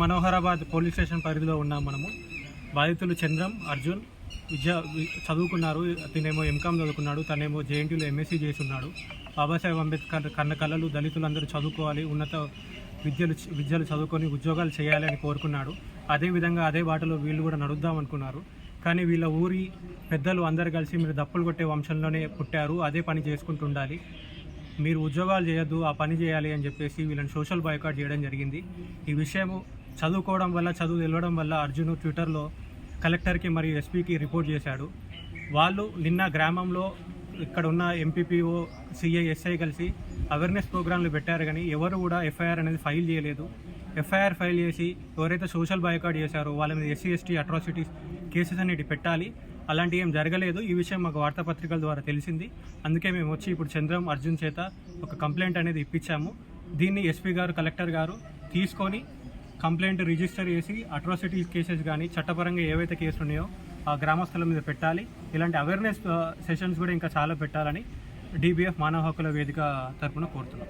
Manoharabad police station పరిధిలో ఉన్నాం మనము. బాధితులు చంద్రం అర్జున్ విద్య చదువుకున్నారు. తనేమో ఎంకామ్ చదువుకున్నాడు. తనేమో జేఎన్టీలో ఎంఎస్సీ చేసి ఉన్నాడు బాబాసాహెబ్ అంబేద్కర్ కన్న కళలు దళితులందరూ చదువుకోవాలి. ఉన్నత విద్యలు విద్యలు చదువుకొని ఉద్యోగాలు చేయాలి అని కోరుకున్నాడు. అదేవిధంగా అదే బాటలో వీళ్ళు కూడా నడుద్దాం అనుకున్నారు. కానీ వీళ్ళ ఊరి పెద్దలు అందరు కలిసి మీరు దప్పులు కొట్టే వంశంలోనే పుట్టారు. అదే పని చేసుకుంటూ ఉండాలి మీరు ఉద్యోగాలు చేయొద్దు ఆ పని చేయాలి అని చెప్పేసి వీళ్ళని సోషల్ బాయ్కాట్ చేయడం జరిగింది. ఈ విషయము చదువుకోవడం వల్ల చదువు తెలియడం వల్ల అర్జున్ ట్విట్టర్లో కలెక్టర్కి మరియు ఎస్పీకి రిపోర్ట్ చేశాడు. వాళ్ళు నిన్న గ్రామంలో ఇక్కడ ఉన్న ఎంపీపీఓ సిఐ ఎస్ఐ కలిసి అవేర్నెస్ ప్రోగ్రాంలు పెట్టారు కానీ ఎవరు కూడా ఎఫ్ఐఆర్ అనేది ఫైల్ చేయలేదు. ఎఫ్ఐఆర్ ఫైల్ చేసి ఎవరైతే సోషల్ బాయ్కాట్ చేశారో వాళ్ళ మీద ఎస్సీ ఎస్టీ అట్రాసిటీస్ కేసెస్ అనేవి పెట్టాలి. అలాంటివి ఏం జరగలేదు. ఈ విషయం మాకు వార్తాపత్రికల ద్వారా తెలిసింది. అందుకే మేము వచ్చి ఇప్పుడు చంద్రం అర్జున్ చేత ఒక కంప్లైంట్ అనేది ఇప్పించాము. దీన్ని ఎస్పీ గారు కలెక్టర్ గారు తీసుకొని కంప్లైంట్ రిజిస్టర్ చేసి అట్రాసిటీ కేసెస్ కానీ చట్టపరంగా ఏవైతే కేసులు ఉన్నాయో ఆ గ్రామస్తుల మీద పెట్టాలి. ఇలాంటి అవేర్నెస్ సెషన్స్ uh, కూడా ఇంకా చాలా పెట్టాలని డీబీఎఫ్ మానవ హక్కుల వేదిక తరపున కోరుతున్నాం.